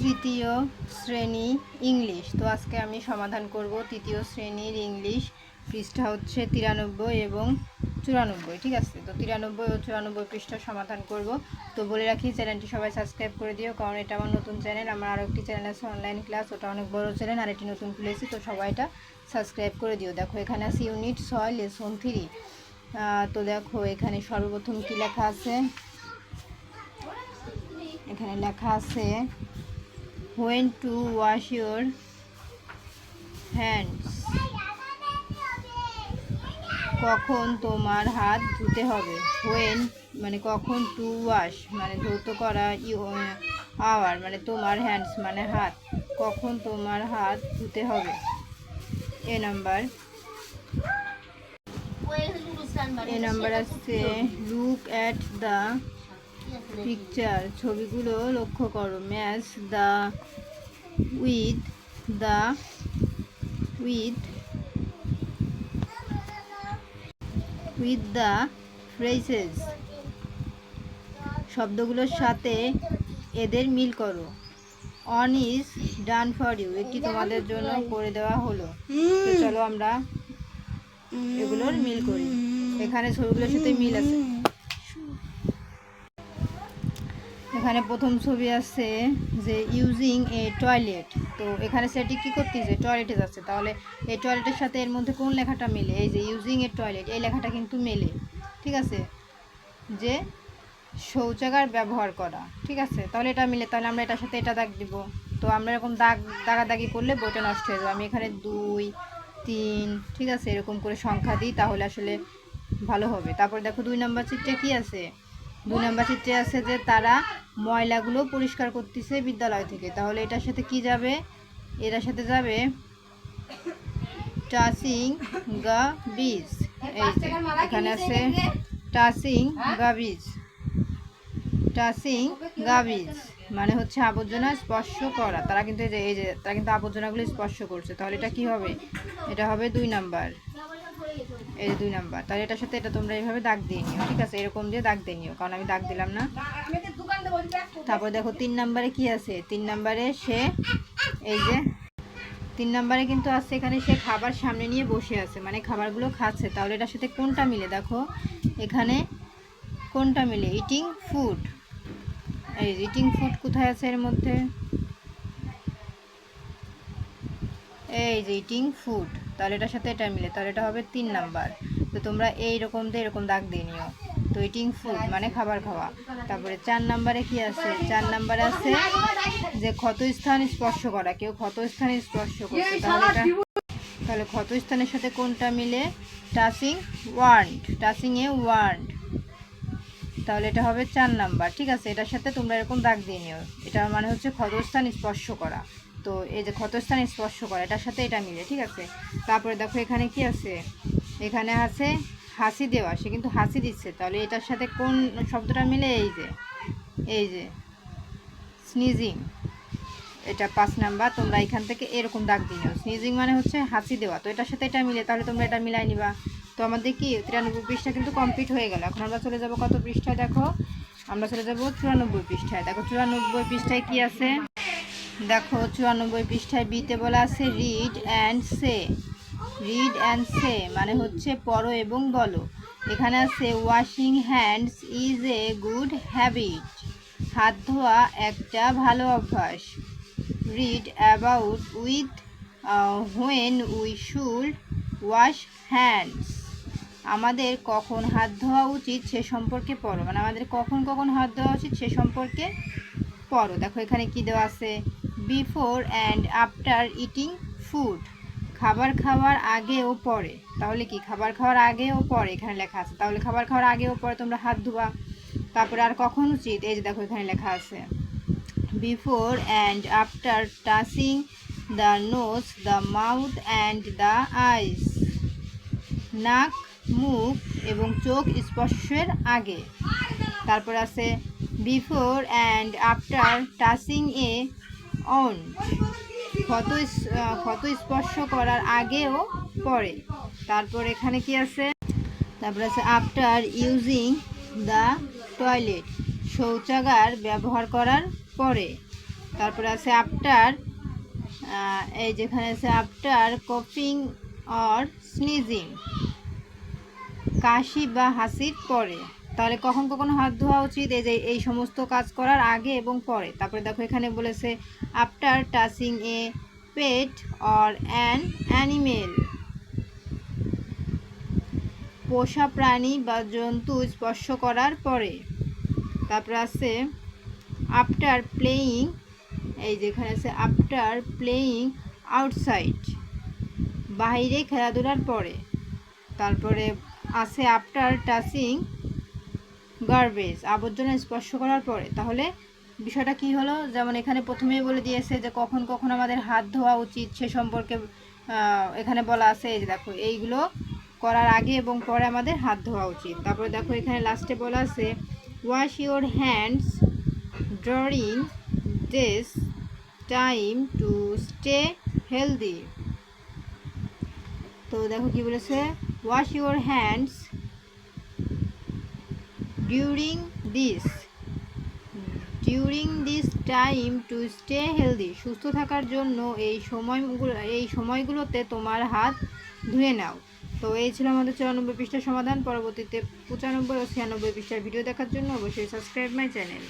তৃতীয় শ্রেণি ইংলিশ। তো আজকে আমি সমাধান করব তৃতীয় শ্রেণির ইংলিশ। পৃষ্ঠা হচ্ছে তিরানব্বই এবং চুরানব্বই, ঠিক আছে? তো তিরানব্বই ও চুরানব্বই পৃষ্ঠা সমাধান করব। তো বলে রাখি, চ্যানেলটি সবাই সাবস্ক্রাইব করে দিও, কারণ এটা আমার নতুন চ্যানেল। আমার আরও একটি চ্যানেল আছে, অনলাইন ক্লাস। ওটা অনেক বড় চ্যানেল, আর একটি নতুন খুলেছি, তো সবাই এটা সাবস্ক্রাইব করে দিও। দেখো, এখানে আছে ইউনিট ছয়, লেসন থ্রি। তো দেখো, এখানে সর্বপ্রথম কী লেখা আছে? এখানে লেখা আছে when to wash your hands কখন তোমার হাত ধুতে হবে? হোয়েন মানে কখন টু ওয়াশ মানে ধৌত করা আওয়ার মানে তোমার হ্যান্ডস মানে হাত। কখন তোমার হাত ধুতে হবে? এ নাম্বার এ নাম্বার আসছে লুক অ্যাট দ্য পিকচার ছবিগুলো লক্ষ্য করো। Match the with the with with the phrases শব্দগুলোর সাথে এদের মিল করো। On is done for you এটি তোমাদের জন্য করে দেওয়া হলো। চলো আমরা এগুলোর মিল করি। এখানে ছবিগুলোর সাথে মিল আছে। এখানে প্রথম ছবি আছে যে ইউজিং এ টয়লেট তো এখানে সেটি কী করতেছে টয়লেটে যাচ্ছে। তাহলে এই টয়লেটের সাথে এর মধ্যে কোন লেখাটা মেলে? এই যে ইউজিং এ টয়লেট এই লেখাটা কিন্তু মেলে। ঠিক আছে? যে শৌচাগার ব্যবহার করা। ঠিক আছে? তাহলে এটা মিলে, তাহলে আমরা এটার সাথে এটা দাগ দিব। তো আমরা এরকম দাগ, দাগাদাগি করলে বইটা নষ্ট হয়ে যাবে। আমি এখানে দুই, তিন, ঠিক আছে? এরকম করে সংখ্যা দিই, তাহলে আসলে ভালো হবে। তারপর দেখো দুই নম্বর চিত্রে কি আছে? দুই নম্বর চিত্রে আছে যে তারা ময়লাগুলো পরিষ্কার করতেছে বিদ্যালয় থেকে। তাহলে এটার সাথে কি যাবে? এটার সাথে যাবে টাচিং গা বীজ। এই যে, এখানে আছে টাচিং গা বীজ। টাচিং গাবিজ মানে হচ্ছে আবর্জনা স্পর্শ করা। তারা কিন্তু এই যে, তারা কিন্তু আবর্জনাগুলো স্পর্শ করছে। তাহলে এটা কি হবে? এটা হবে দুই নাম্বার। এই যে দুই নাম্বার। তাহলে এটার সাথে এটা তোমরা এইভাবে দাগ দিয়ে নিও, ঠিক আছে? এরকম দিয়ে দাগ দিয়ে নিও, কারণ আমি দাগ দিলাম না। তারপর দেখো, তিন নাম্বারে কি আছে? তিন নাম্বারে সে, এই যে, তিন নাম্বারে কিন্তু আছে এখানে সে খাবার সামনে নিয়ে বসে আছে মানে খাবারগুলো খাচ্ছে। তাহলে এটার সাথে কোনটা মিলে? দেখো, এখানে কোনটা মিলে? ইটিং ফুড এই ইটিং ফুড কোথায় আছে এর মধ্যে? এই যে ইটিং ফুড তাহলে এটার সাথে এটা মিলে, তাহলে এটা হবে তিন নাম্বার। তো তোমরা এই রকম দিয়ে এরকম দাগ দিয়ে নিও। তো ইটিং ফুড মানে খাবার খাওয়া। তারপরে চার নাম্বারে কি আছে? চার নাম্বারে আছে যে ক্ষতস্থান স্পর্শ করা। কেউ ক্ষতস্থানে স্পর্শ করছে, তাহলে এটা তাহলে ক্ষতস্থানের সাথে কোনটা মিলে? Touching word touching a word তাহলে এটা হবে চার নাম্বার। ঠিক আছে, এটার সাথে তোমরা এরকম দাগ দিয়ে নিও। এটা মানে হচ্ছে ক্ষতস্থান স্পর্শ করা। তো এই যে ক্ষতস্থানে স্পর্শ করা, এটার সাথে এটা মিলে, ঠিক আছে? তারপরে দেখো এখানে কি আছে? এখানে আছে হাসি দেওয়া, সে কিন্তু হাসি দিচ্ছে। তাহলে এটার সাথে কোন শব্দটা মিলে? এই যে এই যে স্নিজিং এটা পাঁচ নাম্বার, তোমরা এখান থেকে এরকম দাগ দিয়ে নিও। স্নিজিং মানে হচ্ছে হাসি দেওয়া। তো এটার সাথে এটা মিলে, তাহলে তোমরা এটা মিলাই নিবা। তো আমাদের কি, তিরানব্বই পৃষ্ঠা কিন্তু কমপ্লিট হয়ে গেল। এখন আমরা চলে যাব কত পৃষ্ঠায়? দেখো, আমরা চলে যাব চুরানব্বই পৃষ্ঠায়। দেখো, চুরানব্বই পৃষ্ঠায় কি আছে? দেখো, চুরানব্বই পৃষ্ঠায় বিতে বলা আছে read and say read and say মানে হচ্ছে পড়ো এবং বলো। এখানে আছে washing hands is a good habit হাত ধোয়া একটা ভালো অভ্যাস। Read about with when we should wash hands আমাদের কখন হাত ধোয়া উচিত সে সম্পর্কে পড়ো। মানে আমাদের কখন কখন হাত ধোয়া উচিত সে সম্পর্কে পড়ো। দেখো, এখানে কী দেওয়া আছে? Before and after eating food খাবার খাওয়ার আগে ও পরে। তাহলে কি? খাবার খাওয়ার আগে ও পরে এখানে লেখা আছে। তাহলে খাবার খাওয়ার আগে ও পরে তোমরা হাত ধোয়া তারপরে আর কখন উচিত? এই যে দেখো এখানে লেখা আছে। Before and after touching the nose the mouth and the eyes নাক, মুখ এবং চোখ স্পর্শের আগে। তারপর আছে before and after touching a wound. ক্ষত ক্ষত স্পর্শ করার আগেও পরে। তারপর এখানে কি আছে? তারপর আছে আফটার ইউজিং দ্য টয়লেট শৌচাগার ব্যবহার করার পরে। তারপরে আছে আফটার এই যেখানে আছে আফটার কফিং অর স্নিজিং কাশি বা হাসির পরে। তাহলে কখন কখন হাত ধোয়া উচিত? এই যে এই সমস্ত কাজ করার আগে এবং পরে। তারপরে দেখো এখানে বলেছে after touching a pet or an animal পোষা প্রাণী বা জন্তু স্পর্শ করার পরে। তারপরে আছে আফটার প্লেয়িং এই যেখানে আছে আফটার প্লেয়িং আউটসাইড বাইরে খেলাধুলার পরে। তারপরে আছে আফটার টাচিং গার্বেজ আবর্জনা স্পর্শ করার পরে, তাহলে বিষয়টা কি হলো? যেমন এখানে প্রথমেই বলে দিয়েছে যে কখন কখন আমাদের হাত ধোয়া উচিত সে সম্পর্কে এখানে বলা আছে এই যে দেখো, এইগুলো করার আগে এবং পরে আমাদের হাত ধোয়া উচিত। তারপরে দেখো এখানে লাস্টে বলা আছে wash your hands during this time to stay healthy তো দেখো কি বলেছে wash your hands during this during this time to stay healthy সুস্থ থাকার জন্য এই সময়গুলো এই সময়গুলোতে তোমার হাত ধুয়ে নাও। তো এই ছিল আমাদের চুরানব্বই পৃষ্ঠার সমাধান। পরবর্তীতে পঁচানব্বই ও ছিয়ানব্বই পৃষ্ঠার ভিডিও দেখার জন্য অবশ্যই সাবস্ক্রাইব মাই চ্যানেল